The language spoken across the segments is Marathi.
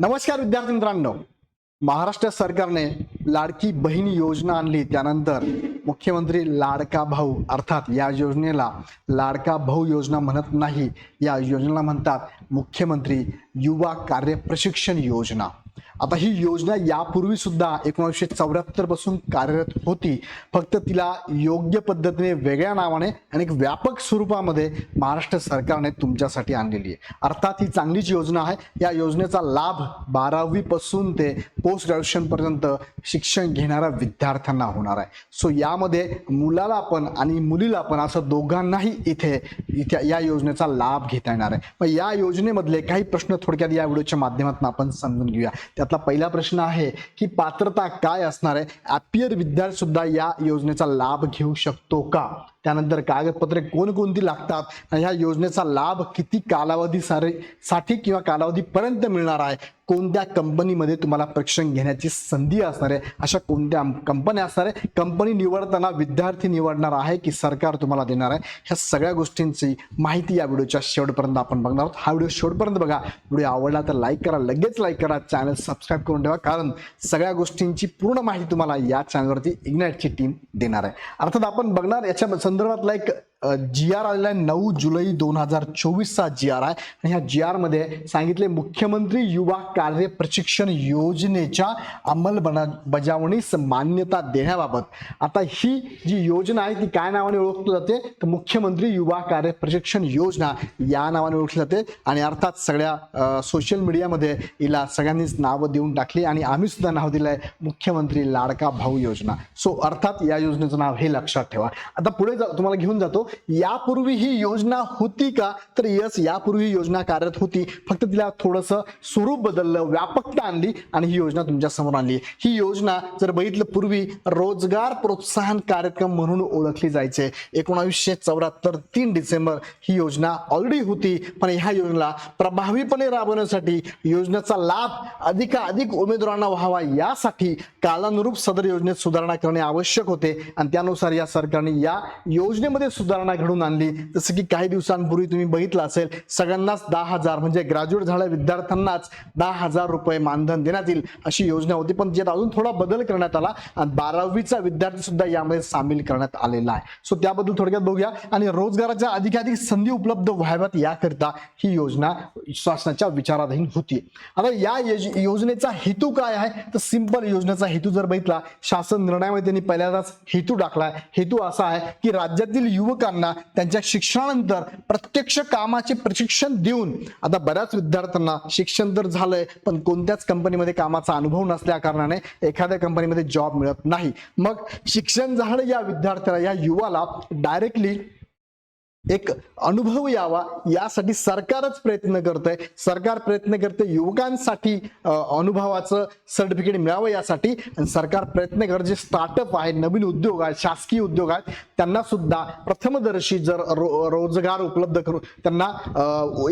नमस्कार विद्यार्थी मित्रांनो. महाराष्ट्र सरकारने लाडकी बहीण योजना आणली. त्यानंतर मुख्यमंत्री लाडका भाऊ अर्थात या योजनेला लाडका भाऊ योजना म्हणत नाही. या योजनेला म्हणतात मुख्यमंत्री युवा कार्य प्रशिक्षण योजना. आता ही योजना यापूर्वी सुद्धा एकोणीसशे चौऱ्याहत्तरपासून कार्यरत होती. फक्त तिला योग्य पद्धतीने वेगळ्या नावाने आणि एक व्यापक स्वरूपामध्ये महाराष्ट्र सरकारने तुमच्यासाठी आणलेली आहे. अर्थात ही चांगलीच योजना आहे. या योजनेचा लाभ बारावी पासून ते पोस्ट ग्रॅज्युएशन पर्यंत शिक्षण घेणाऱ्या विद्यार्थ्यांना होणार आहे. सो या यामध्ये मुलाला पण आणि मुलीला पण असं दोघांनाही इथे इथे या योजनेचा लाभ घेता येणार आहे. मग या योजनेमधले काही प्रश्न थोडक्यात या व्हिडिओच्या माध्यमातून आपण समजून घेऊया. त्यातला पहिला प्रश्न आहे की पात्रता काय असणार आहे? ॲपियर विद्यार्थी सुद्धा या योजनेचा लाभ घेऊ शकतो का? त्यानंतर कागदपत्रे कोणकोणती लागतात आणि ह्या योजनेचा लाभ किती कालावधी सारे साठी किंवा कालावधीपर्यंत मिळणार आहे? कोणत्या कंपनीमध्ये तुम्हाला प्रशिक्षण घेण्याची संधी असणार आहे? अशा कोणत्या कंपन्या असणार आहे? कंपनी निवडताना विद्यार्थी निवडणार आहे की सरकार तुम्हाला देणार आहे? ह्या सगळ्या गोष्टींची माहिती या व्हिडिओच्या शेवटपर्यंत आपण बघणार आहोत. हा व्हिडिओ शेवटपर्यंत बघा. व्हिडिओ आवडला तर लाईक करा लगेच लाईक करा. चॅनल सबस्क्राईब करून ठेवा कारण सगळ्या गोष्टींची पूर्ण माहिती तुम्हाला या चॅनलवरती इग्नाईटची टीम देणार आहे. अर्थात आपण बघणार याच्या संदर्भातला एक जी आर आलेला आहे नऊ जुलै दोन हजार चोवीसचा जी आर आहे. आणि ह्या जी आरमध्ये सांगितले मुख्यमंत्री युवा कार्य प्रशिक्षण योजनेच्या अंमलबना बजावणीस मान्यता देण्याबाबत. आता ही जी योजना आहे ती काय नावाने ओळखली जाते? तर मुख्यमंत्री युवा कार्य प्रशिक्षण योजना या नावाने ओळखली जाते. आणि अर्थात सगळ्या सोशल मीडियामध्ये हिला सगळ्यांनीच नावं देऊन टाकली. आणि आम्ही सुद्धा नाव दिलं आहे मुख्यमंत्री लाडका भाऊ योजना. सो अर्थात या योजनेचं नाव हे लक्षात ठेवा. आता पुढे जा तुम्हाला घेऊन जातो. यापूर्वी ही योजना होती का? तर यस यापूर्वी योजना कार्यरत होती. फक्त तिला थोडंसं स्वरूप बदललं व्यापकता आणली आणि ही योजना तुमच्यासमोर आणली. ही योजना जर बघितलं पूर्वी रोजगार प्रोत्साहन कार्यक्रम म्हणून ओळखली जायचे. एकोणावीसशे चौऱ्याहत्तर तीन डिसेंबर ही योजना ऑलरेडी होती. पण ह्या योजनेला प्रभावीपणे राबवण्यासाठी योजनेचा लाभ अधिकाधिक उमेदवारांना व्हावा यासाठी कालानुरूप सदर योजनेत सुधारणा करणे आवश्यक होते. आणि त्यानुसार या सरकारने या योजनेमध्ये सुधारणा सुधारणा घडून आणली. जसं की काही दिवसांपूर्वी तुम्ही बघितलं असेल सगळ्यांनाच दहा हजार म्हणजे ग्रॅज्युएट झालेल्या विद्यार्थ्यांनाच दहा हजार रुपये मानधन देण्यात येईल अशी योजना होती. पण ज्यात अजून थोडा बदल करण्यात आला आणि बारावीचा विद्यार्थी सुद्धा यामध्ये सामील करण्यात आलेला आहे. सो त्याबद्दल थोडक्यात बघूया. आणि रोजगाराच्या अधिकाधिक संधी उपलब्ध व्हाव्यात याकरिता ही योजना शासनाच्या विचाराधीन होती. आता या योजनेचा हेतू काय आहे? तर सिंपल योजनेचा हेतू जर बघितला शासन निर्णयामध्ये त्यांनी पहिल्यांदाच हेतू टाकलाय हेतू असा आहे की राज्यातील युवकांना त्यांच्या शिक्षणानंतर प्रत्यक्ष कामाचे प्रशिक्षण देऊन आता बऱ्याच विद्यार्थ्यांना शिक्षण तर झालंय पण कोणत्याच कंपनीमध्ये कामाचा अनुभव नसल्या कारणाने एखाद्या कंपनीमध्ये जॉब मिळत नाही. मग शिक्षण झालं या विद्यार्थ्याला या युवाला डायरेक्टली एक अनुभव यावा यासाठी सरकारच प्रयत्न करतंय. सरकार प्रयत्न करते युवकांसाठी अनुभवाचं सर्टिफिकेट मिळावं यासाठी. आणि सरकार प्रयत्न करत जे स्टार्टअप आहे नवीन उद्योग आहेत शासकीय उद्योग आहेत त्यांना सुद्धा प्रथमदर्शी जर रो, रोजगार उपलब्ध करून त्यांना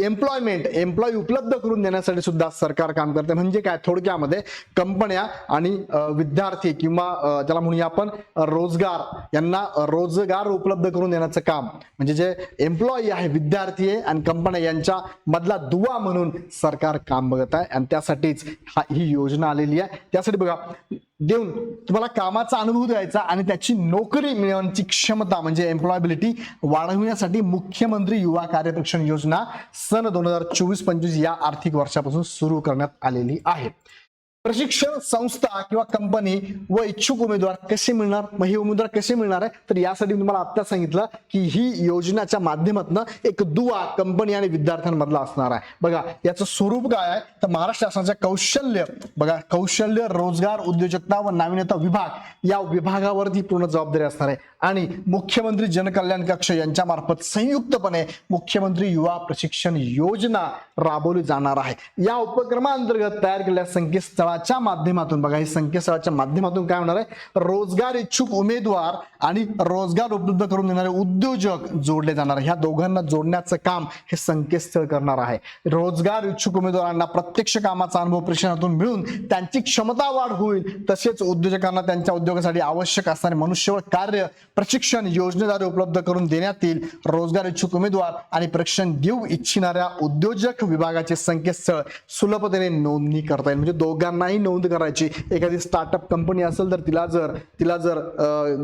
एम्प्लॉयमेंट एम्प्लॉय उपलब्ध करून देण्यासाठी सुद्धा सरकार काम करते. म्हणजे काय? थोडक्यामध्ये कंपन्या आणि विद्यार्थी किंवा ज्याला म्हणूया आपण रोजगार यांना रोजगार उपलब्ध करून देण्याचं काम. म्हणजे जे एम्प्लॉई आहे विद्यार्थी आहे आणि कंपन्या यांच्या मधला दुवा म्हणून सरकार काम बघत आहे. आणि त्यासाठीच हा ही योजना आलेली आहे. त्यासाठी बघा देऊन तुम्हाला कामाचा अनुभव द्यायचा आणि त्याची नोकरी मिळवण्याची क्षमता म्हणजे एम्प्लॉयबिलिटी वाढविण्यासाठी मुख्यमंत्री युवा कार्यप्रशिक्षण योजना सन दोन हजार चोवीस पंचवीस या आर्थिक वर्षापासून सुरू करण्यात आलेली आहे. प्रशिक्षण संस्था किंवा कंपनी व इच्छुक उमेदवार कसे मिळणार? मग हे उमेदवार कसे मिळणार आहे? तर यासाठी मी तुम्हाला आत्ता सांगितलं की ही योजनाच्या माध्यमातून एक दुवा कंपनी आणि विद्यार्थ्यांमधला असणार आहे. बघा याचं स्वरूप काय आहे? तर महाराष्ट्र शासनाच्या कौशल्य बघा कौशल्य रोजगार उद्योजकता व नाविन्यता विभाग या विभागावरती पूर्ण जबाबदारी असणार आहे. आणि मुख्यमंत्री जनकल्याण कक्ष यांच्या मार्फत संयुक्तपणे मुख्यमंत्री युवा प्रशिक्षण योजना राबवली जाणार आहे. या उपक्रमाअंतर्गत तयार केलेल्या संकेतस्थळाच्या माध्यमातून बघा हे संकेतस्थळाच्या माध्यमातून काय होणार आहे? रोजगार इच्छुक उमेदवार आणि रोजगार उपलब्ध करून देणारे उद्योजक जोडले जाणार ह्या दोघांना जोडण्याचं काम हे संकेतस्थळ करणार आहे. रोजगार इच्छुक उमेदवारांना प्रत्यक्ष कामाचा अनुभव प्रशिक्षणातून मिळून त्यांची क्षमता वाढ होईल तसेच उद्योजकांना त्यांच्या उद्योगासाठी आवश्यक असणारे मनुष्यबळ कार्य प्रशिक्षण योजनेद्वारे उपलब्ध करून देण्यात येईल. रोजगार इच्छुक उमेदवार आणि प्रशिक्षण देऊ इच्छिणाऱ्या उद्योजक विभागाचे संकेतस्थळ सुलभतेने नोंदणी करता येईल. म्हणजे दोघांनाही नोंद करायची. एखादी स्टार्टअप कंपनी असेल तर तिला जर तिला जर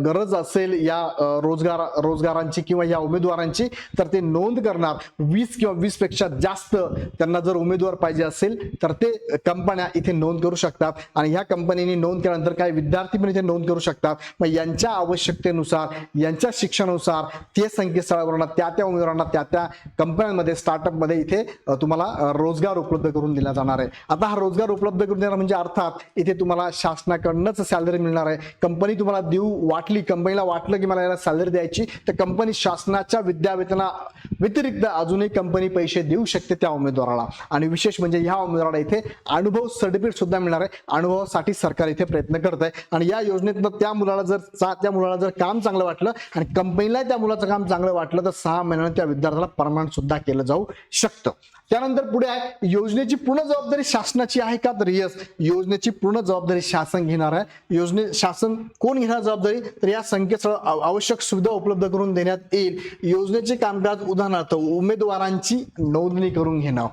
गरज असेल या रोजगार रोजगारांची किंवा या उमेदवारांची तर ते नोंद करणार. वीस किंवा वीसपेक्षा जास्त त्यांना जर उमेदवार पाहिजे असेल तर ते कंपन्या इथे नोंद करू शकतात. आणि ह्या कंपनीने नोंद केल्यानंतर काही विद्यार्थी पण इथे नोंद करू शकतात. मग यांच्या आवश्यकतेनुसार यांच्या शिक्षणानुसार ते संकेतस्थळावरना त्या त्या उमेदवारांना त्या त्या कंपन्यांमध्ये स्टार्टअपमध्ये इथे तुम्हाला तुम्हाला रोजगार उपलब्ध करून दिला जाणार आहे. आता हा रोजगार उपलब्ध करून देणार म्हणजे अर्थात इथे तुम्हाला शासनाकडनंच सॅलरी मिळणार आहे. कंपनी तुम्हाला देऊ वाटली कंपनीला वाटलं की मला याला सॅलरी द्यायची तर कंपनी शासनाच्या विद्यावेतना व्यतिरिक्त अजूनही कंपनी पैसे देऊ शकते त्या उमेदवाराला. आणि विशेष म्हणजे ह्या उमेदवाराला इथे अनुभव सर्टिफिकेट सुद्धा मिळणार आहे. अनुभवासाठी सरकार इथे प्रयत्न करत आहे आणि या योजनेतनं त्या मुलाला जर त्या मुलाला जर काम चांगलं वाटलं आणि कंपनीला त्या मुलाचं काम चांगलं वाटलं तर सहा महिन्यानं त्या विद्यार्थ्याला परमानंट सुद्धा केलं जाऊ शकतं. त्यानंतर पुढे आहे योजनेची पूर्ण जबाबदारी शासनाची आहे का तर यस योजनेची पूर्ण जबाबदारी शासन घेणार आहे. योजने शासन कोण घेणार जबाबदारी? तर या संकेतस्थळ आवश्यक सुविधा उपलब्ध करून देण्यात येईल. योजनेचे कामकाज उदाहरणार्थ उमेदवारांची नोंदणी करून घेणं.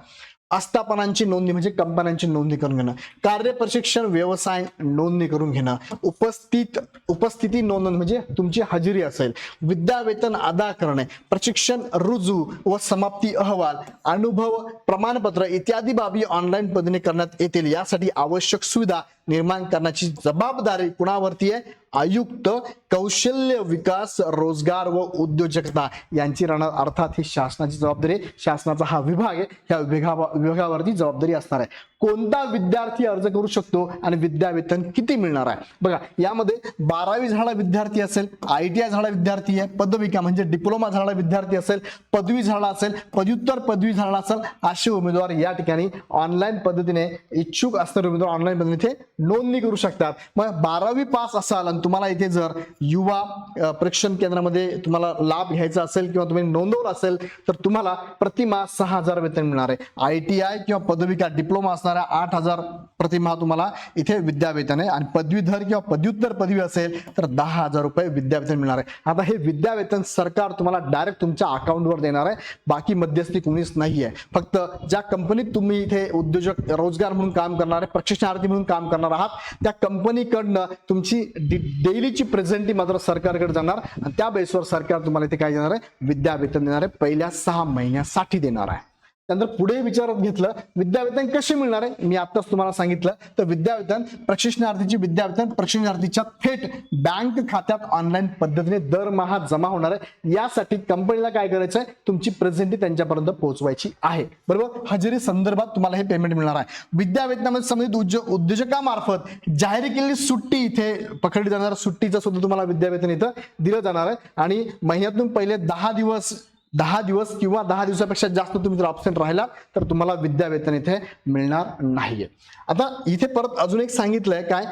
आस्थापनांची नोंदणी म्हणजे कंपन्यांची नोंदणी करून घेणं. कार्य प्रशिक्षण व्यवसाय नोंदणी करून घेणं. उपस्थित उपस्थिती नोंद म्हणजे तुमची हजेरी असेल. विद्यावेतन अदा करणे प्रशिक्षण रुजू व समाप्ती अहवाल अनुभव प्रमाणपत्र इत्यादी बाबी ऑनलाईन पद्धतीने करण्यात येतील. यासाठी आवश्यक सुविधा निर्माण करण्याची जबाबदारी कुणावरती आहे? आयुक्त कौशल्य विकास रोजगार व उद्योजकता यांची राहणार. अर्थात ही शासनाची जबाबदारी शासनाचा हा विभाग आहे. ह्या विभागा विभागावरती जबाबदारी असणार आहे. कोणता विद्यार्थी अर्ज करू शकतो आणि विद्यावेतन किती मिळणार आहे? बघा यामध्ये बारावी झाला विद्यार्थी असेल आय टी आय झाला विद्यार्थी आहे पदविका म्हणजे डिप्लोमा झाला विद्यार्थी असेल पदवी झाला असेल पदव्युत्तर पदवी झाला असेल असे उमेदवार या ठिकाणी ऑनलाईन पद्धतीने इच्छुक असणारे उमेदवार ऑनलाईन पद्धतीने नोंदणी करू शकतात. मग बारावी पास असाल आणि तुम्हाला इथे जर युवा अ, प्रशिक्षण केंद्रामध्ये तुम्हाला लाभ घ्यायचा असेल किंवा तुम्ही नोंदवलं असेल तर तुम्हाला प्रतिमा सहा हजार वेतन मिळणार आहे. आय टी आय किंवा पदविका डिप्लोमा असणाऱ्या आठ हजार प्रतिमा तुम्हाला इथे विद्यावेतन आहे. आणि पदवीधर किंवा पदव्युत्तर पदवी असेल तर दहा हजार रुपये विद्यावेतन मिळणार आहे. आता हे विद्यावेतन सरकार तुम्हाला डायरेक्ट तुमच्या अकाउंटवर देणार आहे. बाकी मध्यस्थी कोणीच नाही आहे. फक्त ज्या कंपनीत तुम्ही इथे उद्योजक रोजगार म्हणून काम करणार आहे प्रशिक्षणार्थी म्हणून काम करणार आहात त्या कंपनीकडनं तुमची डेलीची प्रेझेंटी मात्र सरकारकडे जाणार. आणि त्या बेसवर सरकार तुम्हाला इथे काय देणार आहे? विद्यावेतन देणार आहे. पहिल्या सहा महिन्यासाठी देणार आहे. त्यानंतर पुढे विचारात घेतलं विद्यावेतन कसे मिळणार आहे? मी आताच तुम्हाला सांगितलं तर विद्यावेतन प्रशिक्षणार्थीची विद्यावेतन प्रशिक्षणार्थीच्या थेट बँक खात्यात ऑनलाईन पद्धतीने दरमहा जमा होणार आहे. यासाठी कंपनीला काय करायचं आहे तुमची प्रेझेंटी त्यांच्यापर्यंत पोहोचवायची आहे. बरोबर? हजेरी संदर्भात तुम्हाला हे पेमेंट मिळणार आहे. विद्यावेतनामध्ये संबंधित उद्योग उद्योजकामार्फत जाहीर केलेली सुट्टी इथे पकडली जाणार. सुट्टीचं सुद्धा तुम्हाला विद्यावेतन इथं दिलं जाणार आहे. आणि महिन्यातून पहिले दहा दिवस दहा दिवस किंवा दहा दिवसापेक्षा जास्त तुम्ही जर ऑब्सेंट राहिला तर तुम्हाला विद्यावेतन इथे मिळणार नाहीये. आता इथे परत अजून एक सांगितलंय काय?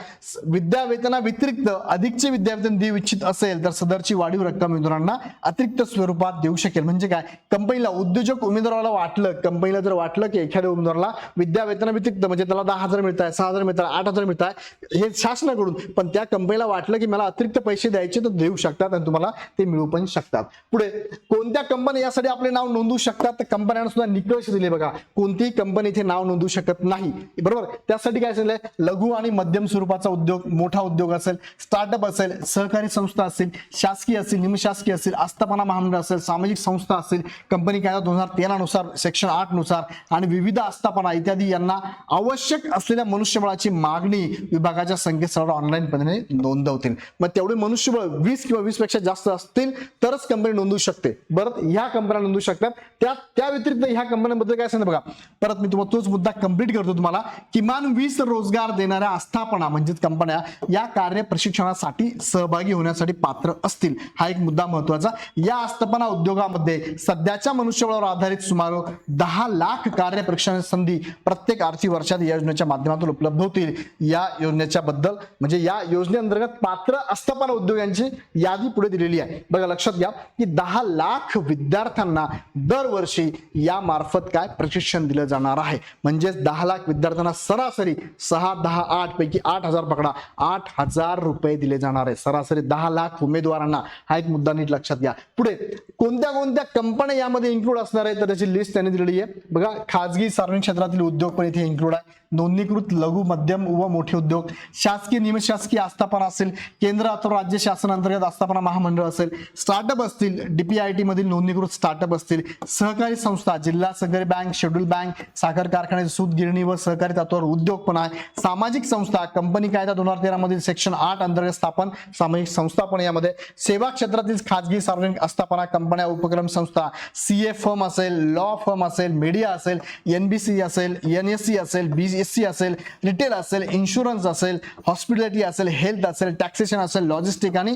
विद्यावेतना व्यतिरिक्त अधिकचे विद्यावेतन देऊ इच्छित असेल तर सदरची वाढीव रक्कम उमेदवारांना अतिरिक्त स्वरूपात देऊ शकेल. म्हणजे काय? कंपनीला उद्योजक उमेदवाराला वाटलं कंपनीला जर वाटलं की एखाद्या उमेदवाराला विद्यावेतना व्यतिरिक्त म्हणजे त्याला दहा हजार मिळत आहे सहा हजार मिळत आहे आठ हजार मिळत आहे हे शासनाकडून पण त्या कंपनीला वाटलं की मला अतिरिक्त पैसे द्यायचे तर देऊ शकतात आणि तुम्हाला ते मिळू पण शकतात. पुढे कोणत्या कंपनी यासाठी आपले नाव नोंदवू शकतात. तर कंपन्यांना सुद्धा निकष दिले बघा. कोणतीही कंपनी इथे नाव नोंदवू शकत नाही. बरोबर? त्यासाठी काय सांगितलंय लघु आणि मध्यम स्वरूपाचा उद्योग मोठा उद्योग असेल स्टार्टअप असेल सहकारी संस्था असेल शासकीय असेल निमशासकीय असेल आस्थापना महामंडळ असेल सामाजिक संस्था असेल कंपनी कायदा दोन हजार तेरा नुसार सेक्शन आठनुसार आणि विविध आस्थापना इत्यादी यांना आवश्यक असलेल्या मनुष्यबळाची मागणी विभागाच्या संकेतस्थळावर ऑनलाईन पद्धतीने नोंदवतील. मग तेवढे मनुष्यबळ वीस किंवा वीसपेक्षा जास्त असतील तरच कंपनी नोंदवू शकते. बरं? ह्या कंपन्या नोंदवू शकतात. त्या त्या व्यतिरिक्त ह्या कंपन्यांबद्दल काय असेल बघा. परत मी तुम्हाला तोच मुद्दा कंप्लीट करतो तुम्हाला. किमान वीस रोजगार देणाऱ्या आस्थापना म्हणजेच कंपन्या या कार्य प्रशिक्षणासाठी सहभागी होण्यासाठी पात्र असतील. हा एक मुद्दा महत्त्वाचा या आस्थापना उद्योगामध्ये सध्याच्या मनुष्यबळावर आधारित सुमारे दहा लाख कार्य प्रशिक्षण संधी प्रत्येक आर्थिक वर्षात या योजनेच्या माध्यमातून उपलब्ध होतील. या योजनेच्या बद्दल म्हणजे या योजनेअंतर्गत पात्र आस्थापना उद्योगांची यादी पुढे दिलेली आहे. बघा लक्षात घ्या की दहा लाख विद्यार्थ्यांना दरवर्षी या मार्फत काय प्रशिक्षण दिलं जाणार आहे. म्हणजेच दहा लाख विद्यार्थ्यांना सरासरी सहा दहा आठ पैकी आठ हजार पकडा आठ हजार रुपये दिले जाणार आहे. सरासरी दहा लाख उमेदवारांना हा एक मुद्दा नीट लक्षात घ्या. पुढे कोणत्या कोणत्या कंपन्या यामध्ये इन्क्लूड असणार आहे तर त्याची लिस्ट त्यांनी दिलेली आहे. बघा खाजगी सार्वजनिक क्षेत्रातील उद्योग पण इथे इन्क्लूड आहे. नोंदणीकृत लघु मध्यम व मोठे उद्योग. शासकीय निमशासकीय आस्थापना असेल केंद्र अथवा राज्य शासनांतर्गत आस्थापना महामंडळ असेल स्टार्टअप असतील डीपीआयटी मधील नोंदणीकृत स्टार्टअप असतील. सहकारी संस्था जिल्हा सहकारी बँक शेड्यूल बँक साखर कारखाने सूत गिरणी व सहकारी तत्वावर उद्योग पण आहे. सामाजिक संस्था कंपनी कायदा दोन हजार तेरा मधील सेक्शन आठ अंतर्गत स्थापन सामाजिक संस्था पण यामध्ये. सेवा क्षेत्रातील खाजगी सार्वजनिक आस्थापना कंपन्या उपक्रम संस्था सी ए फर्म असेल लॉ फर्म असेल मीडिया असेल एनबीसी असेल एन एस सी असेल बी एस सी असेल रिटेल असेल इन्शुरन्स असेल हॉस्पिटॅलिटी असेल हेल्थ असेल टॅक्सेशन असेल लॉजिस्टिक आणि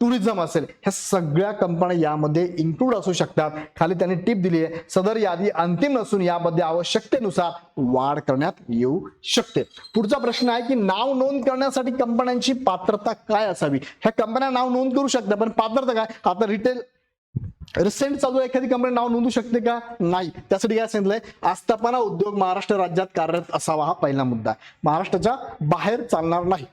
टुरिझम असेल ह्या सगळ्या कंपन्या यामध्ये इन्क्लूड असू शकतात. खाली त्यांनी टिप दिली आहे सदर यादी अंतिम नसून यामध्ये आवश्यकतेनुसार वाढ करण्यात येऊ शकते. पुढचा प्रश्न आहे की नाव नोंद करण्यासाठी कंपन्यांची पात्रता काय असावी? ह्या कंपन्या नाव नोंद करू शकतात पण पात्रता काय? आता रिटेल रिसेंट चालू एखादी कंपनी नाव नोंदू शकते का? नाही. त्यासाठी काय सांगितलंय? आस्थापना उद्योग महाराष्ट्र राज्यात कार्यरत असावा हा पहिला मुद्दा आहे. महाराष्ट्राच्या बाहेर चालणार नाही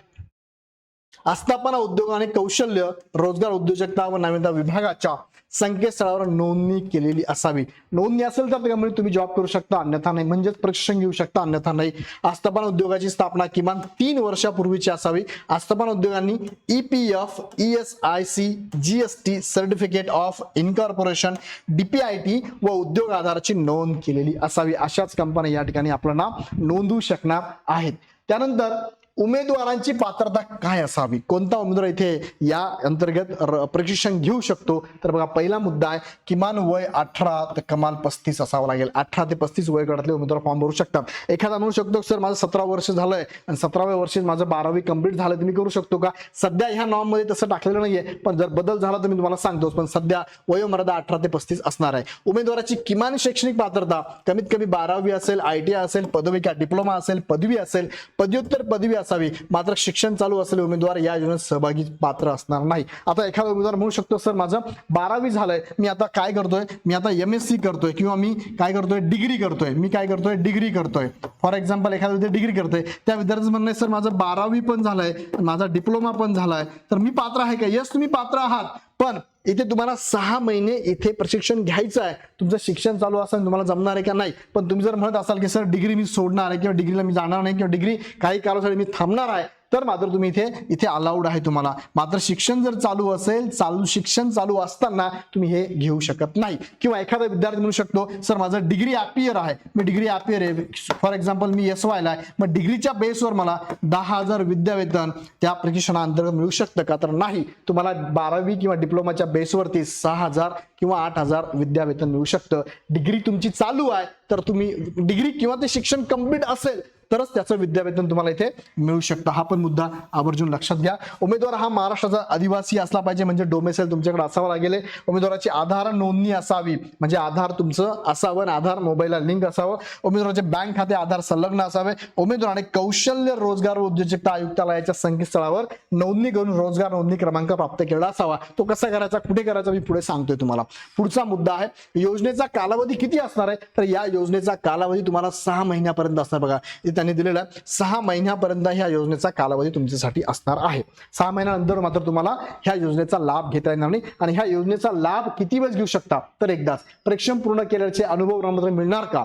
आस्थापना उद्योग आणि कौशल्य रोजगार उद्योजकता व नवीनता विभागाच्या संकेतस्थळावर नोंदणी केलेली असावी. नोंदणी असेल तर कंपनी तुम्ही जॉब करू शकता अन्यथा नाही. म्हणजेच प्रशिक्षण घेऊ शकता अन्यथा नाही. आस्थापना उद्योगाची स्थापना किमान तीन वर्षापूर्वीची असावी. आस्थापना उद्योगांनी E P F E S I C G S T certificate of incorporation DPIT व उद्योग आधाराची नोंद केलेली असावी. अशाच कंपन्या या ठिकाणी आपलं नाव नोंदवू शकणार आहेत. त्यानंतर उमेदवारांची पात्रता काय असावी? कोणता उमेदवार इथे या अंतर्गत र- प्रशिक्षण घेऊ शकतो? तर बघा पहिला मुद्दा आहे किमान वय अठरा तर कमाल पस्तीस असावं लागेल. अठरा ते पस्तीस वयगटातले उमेदवार फॉर्म भरू शकतात. एखादा म्हणू शकतो सर माझं सतरा वर्ष झालंय आणि सतराव्या वर्षी माझं बारावी कंप्लीट झालं तर मी करू शकतो का? सध्या ह्या नॉर्ममध्ये तसं टाकलेलं नाहीये पण जर बदल झाला तर मी तुम्हाला सांगतोच पण सध्या वयोमर्यादा अठरा ते पस्तीस असणार आहे. उमेदवाराची किमान शैक्षणिक पात्रता कमीत कमी बारावी असेल आय टी असेल पदविका डिप्लोमा असेल पदवी असेल पदव्युत्तर पदवी असावी. मात्र शिक्षण चालू असलेले उमेदवार या योजनेत सहभागी पात्र असणार नाही. आता एखादा उमेदवार म्हणू शकतो सर माझं बारावी झालंय. मी आता काय करतोय? मी आता एम एस सी करतोय किंवा मी काय करतोय? डिग्री करतोय. मी काय करतोय? डिग्री करतोय. फॉर एक्झाम्पल एखादा विद्यार्थी डिग्री करतोय. त्या विद्यार्थ्याचं म्हणणं सर माझं बारावी पण झालंय. माझा डिप्लोमा पण झालाय. तर मी पात्र आहे का? यस तुम्ही पात्र आहात. पण इथे तुम्हाला सहा महिने इथे प्रशिक्षण घ्यायचं आहे. तुमचं शिक्षण चालू असेल तुम्हाला जमणार आहे का नाही? पण तुम्ही जर म्हणत असाल की सर डिग्री मी सोडणार आहे किंवा डिग्रीला मी जाणार नाही किंवा डिग्री काही काळासाठी मी थांबणार आहे. तर मात्र तुम्ही इथे इथे अलाउड आहे तुम्हाला. मात्र शिक्षण जर चालू असेल चालू शिक्षण चालू असताना तुम्ही हे घेऊ शकत नाही. किंवा एखादा विद्यार्थी म्हणू शकतो सर माझं डिग्री अपियर आहे. मी डिग्री अपियर आहे. फॉर एक्झाम्पल मी एस वायला आहे. मग डिग्रीच्या बेसवर मला दहा हजार विद्यावेतन त्या प्रशिक्षणाअंतर्गत मिळू शकतं का? तर नाही. तुम्हाला बारावी किंवा डिप्लोमाच्या बेसवरती सहा हजार किंवा आठ हजार विद्यावेतन मिळू शकतं. डिग्री तुमची चालू आहे तर तुम्ही डिग्री किंवा ते शिक्षण कंप्लीट असेल तरच त्याचं विद्यावेतन तुम्हाला इथे मिळू शकतं. हा पण मुद्दा आवर्जून लक्षात घ्या. उमेदवार हा महाराष्ट्राचा आदिवासी असला पाहिजे म्हणजे डोमेसेल तुमच्याकडे असावा लागेल. उमेदवाराची आधार नोंदणी असावी म्हणजे आधार तुमचं असावं आधार मोबाईलला लिंक असावं. उमेदवाराचे बँक खाते आधार संलग्न असावे. उमेदवाराने कौशल्य रोजगार व उद्योजकता आयुक्तालयाच्या संकेतस्थळावर नोंदणी करून रोजगार नोंदणी क्रमांक प्राप्त केलेला असावा. तो कसा करायचा कुठे करायचा मी पुढे सांगतोय तुम्हाला. पुढचा मुद्दा आहे योजनेचा कालावधी किती असणार आहे? तर या योजनेचा कालावधी तुम्हाला सहा महिन्यापर्यंत असणार बघा. त्यांनी दिलेला आहे. सहा महिन्यापर्यंत ह्या योजनेचा कालावधी तुमच्यासाठी असणार आहे. सहा महिन्यानंतर मात्र तुम्हाला ह्या योजनेचा लाभ घेता येणार नाही आणि ह्या योजनेचा लाभ किती वेळेस घेऊ शकता? तर एकदाच. प्रेक्षण पूर्ण केल्याचे अनुभव मात्र मिळणार का?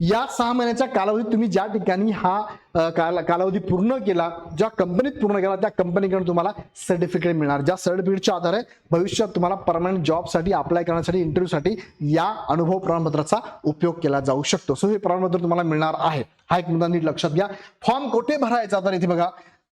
या सहा महिन्याच्या कालावधीत तुम्ही ज्या ठिकाणी हा काला- कालावधी पूर्ण केला ज्या कंपनीत पूर्ण केला त्या कंपनीकडून तुम्हाला सर्टिफिकेट मिळणार. ज्या सर्टिफिकेटच्या आधारे भविष्यात तुम्हाला परमनंट जॉबसाठी अप्लाय करण्यासाठी इंटरव्ह्यूसाठी या अनुभव प्रमाणपत्राचा उपयोग केला जाऊ शकतो. सो हे प्रमाणपत्र तुम्हाला मिळणार आहे. हा एक मुद्दा नीट लक्षात घ्या. फॉर्म कुठे भरायचा तर इथे बघा.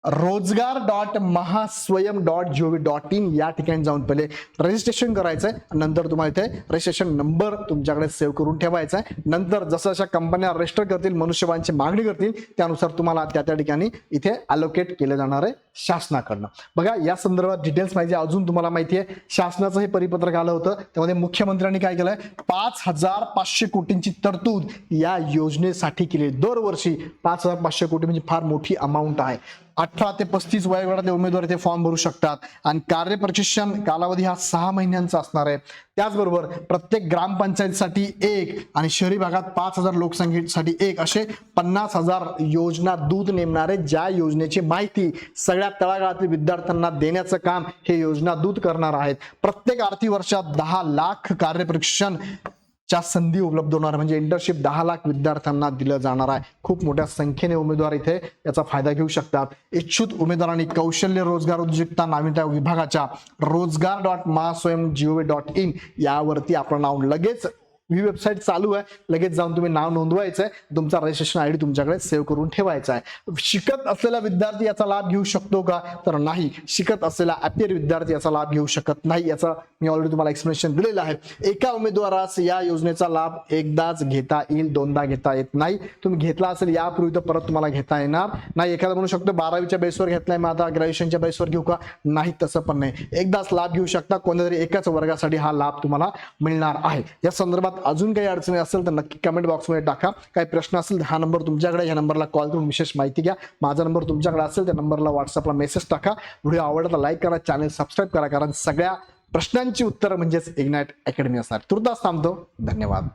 रोजगार dot Mahaswayam dot G O V dot ठिकाणी जाऊन पहिले रजिस्ट्रेशन करायचंय. नंतर तुम्हाला इथे रजिस्ट्रेशन नंबर तुमच्याकडे सेव्ह करून ठेवायचा आहे नंतर जसं जशा कंपन्या रजिस्टर करतील मनुष्यबळांची मागणी करतील त्यानुसार तुम्हाला त्या त्या ठिकाणी इथे अलोकेट केलं जाणार आहे शासनाकडनं. बघा या संदर्भात डिटेल्स माहिती अजून तुम्हाला माहिती आहे शासनाचं हे परिपत्रक आलं होतं. त्यामध्ये मुख्यमंत्र्यांनी काय केलंय? पाच हजार पाचशे कोटींची तरतूद या योजनेसाठी केली. दरवर्षी पाच हजार पाचशे कोटी म्हणजे फार मोठी अमाऊंट आहे. अठरा ते पस्तीस वयोगटातले उमेदवार इथे फॉर्म भरू शकतात. आणि कार्यप्रशिक्षण कालावधी हा सहा महिन्यांचा असणार आहे. त्याचबरोबर प्रत्येक ग्रामपंचायतीसाठी एक आणि शहरी भागात पाच हजार लोकसंख्येसाठी एक असे पन्नास हजार योजना दूध नेमणारे ज्या योजनेची माहिती सगळ्या तळागाळातील विद्यार्थ्यांना देण्याचं काम हे योजना दूध करणार आहेत. प्रत्येक आर्थिक वर्षात दहा लाख कार्यप्रशिक्षण च्या संधी उपलब्ध होणार म्हणजे इंटर्नशिप दहा लाख विद्यार्थ्यांना दिलं जाणार आहे. खूप मोठ्या संख्येने उमेदवार इथे याचा फायदा घेऊ शकतात. इच्छुक उमेदवारांनी कौशल्य रोजगार उद्योजकता नाविन्यता विभागाच्या रोजगार dot Mahaswayam G O V dot आपलं नाव लगेच ही वेबसाईट चालू आहे. लगेच जाऊन तुम्ही नाव नोंदवायचं आहे. तुमचा रजिस्ट्रेशन आयडी तुमच्याकडे सेव्ह करून ठेवायचा आहे. शिकत असलेला विद्यार्थी याचा लाभ घेऊ शकतो का? तर नाही. शिकत असलेला अपियर विद्यार्थी याचा लाभ घेऊ शकत नाही. याचा मी ऑलरेडी तुम्हाला एक्सप्लेनेशन दिलेलं आहे. एका उमेदवारास या योजनेचा लाभ एकदाच घेता येईल दोनदा घेता येत नाही. तुम्ही घेतला असेल यापूर्वी तर परत तुम्हाला घेता येणार नाही. एखादा म्हणू शकतो बारावीच्या बेसवर घेतलाय मग आता ग्रॅज्युएशनच्या बेसवर घेऊ का? नाही तसं पण नाही. एकदाच लाभ घेऊ शकता. कोणत्या तरी एकाच वर्गासाठी हा लाभ तुम्हाला मिळणार आहे. या संदर्भात अजून काही अडचणी असेल तर नक्की कमेंट बॉक्समध्ये टाका. काही प्रश्न असेल तर हा नंबर तुमच्याकडे ह्या नंबरला कॉल करून विशेष माहिती घ्या. माझा नंबर तुमच्याकडे असेल त्या नंबरला व्हॉट्सअपला मेसेज टाका. व्हिडिओ आवडला लाईक करा. चॅनल सबस्क्राईब करा. कारण सगळ्या प्रश्नांची उत्तरं म्हणजेच इग्नाइट अकॅडमी असणार. तुर्तास थांबतो. धन्यवाद.